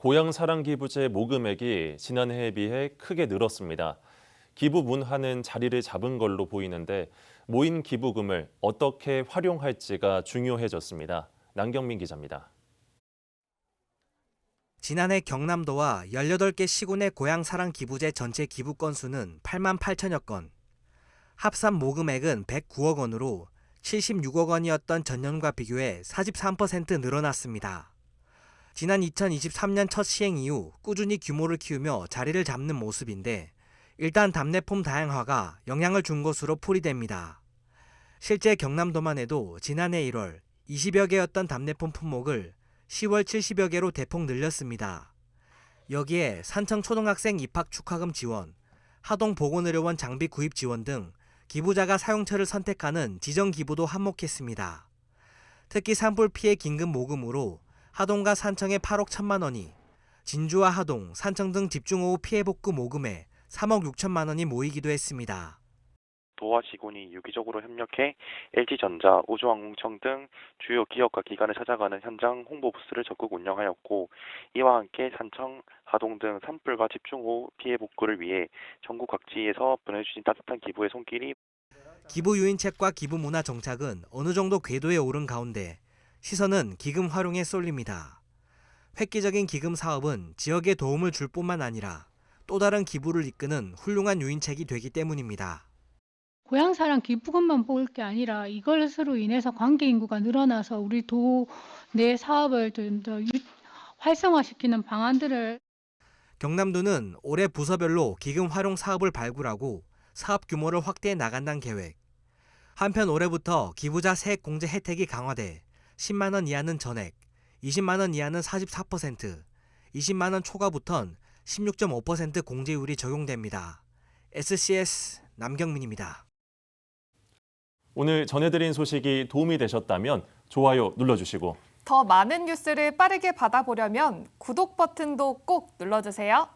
고향 사랑 기부제 모금액이 지난해에 비해 크게 늘었습니다. 기부 문화는 자리를 잡은 걸로 보이는데 모인 기부금을 어떻게 활용할지가 중요해졌습니다. 남경민 기자입니다. 지난해 경남도와 18개 시군의 고향 사랑 기부제 전체 기부 건수는 8만 8천여 건. 합산 모금액은 109억 원으로 76억 원이었던 전년과 비교해 43% 늘어났습니다. 지난 2023년 첫 시행 이후 꾸준히 규모를 키우며 자리를 잡는 모습인데 일단 답례품 다양화가 영향을 준 것으로 풀이됩니다. 실제 경남도만 해도 지난해 1월 20여 개였던 답례품 품목을 10월 70여 개로 대폭 늘렸습니다. 여기에 산청 초등학생 입학 축하금 지원, 하동 보건의료원 장비 구입 지원 등 기부자가 사용처를 선택하는 지정 기부도 한몫했습니다. 특히 산불 피해 긴급 모금으로 하동과 산청에 8억 1천만 원이, 진주와 하동, 산청 등 집중호우 피해 복구 모금에 3억 6천만 원이 모이기도 했습니다. 도와 시군이 유기적으로 협력해 LG전자, 우주항공청 등 주요 기업과 기관을 찾아가는 현장 홍보 부스를 적극 운영하였고 이와 함께 산청, 하동 등 산불과 집중호우 피해 복구를 위해 전국 각지에서 보내주신 따뜻한 기부의 손길이 기부 유인책과 기부 문화 정착은 어느 정도 궤도에 오른 가운데 시선은 기금 활용에 쏠립니다. 획기적인 기금 사업은 지역에 도움을 줄 뿐만 아니라 또 다른 기부를 이끄는 훌륭한 유인책이 되기 때문입니다. 고향사랑 기부금만 볼게 아니라 이것으로 인해서 관계 인구가 늘어나서 우리 도내 사업을 좀 더 활성화시키는 방안들을 경남도는 올해 부서별로 기금 활용 사업을 발굴하고 사업 규모를 확대해 나간다는 계획. 한편 올해부터 기부자 세액 공제 혜택이 강화돼 10만 원 이하는 전액, 20만 원 이하는 44%, 20만 원 초과부턴 16.5% 공제율이 적용됩니다. SCS 남경민입니다. 오늘 전해드린 소식이 도움이 되셨다면 좋아요 눌러주시고 더 많은 뉴스를 빠르게 받아보려면 구독 버튼도 꼭 눌러주세요.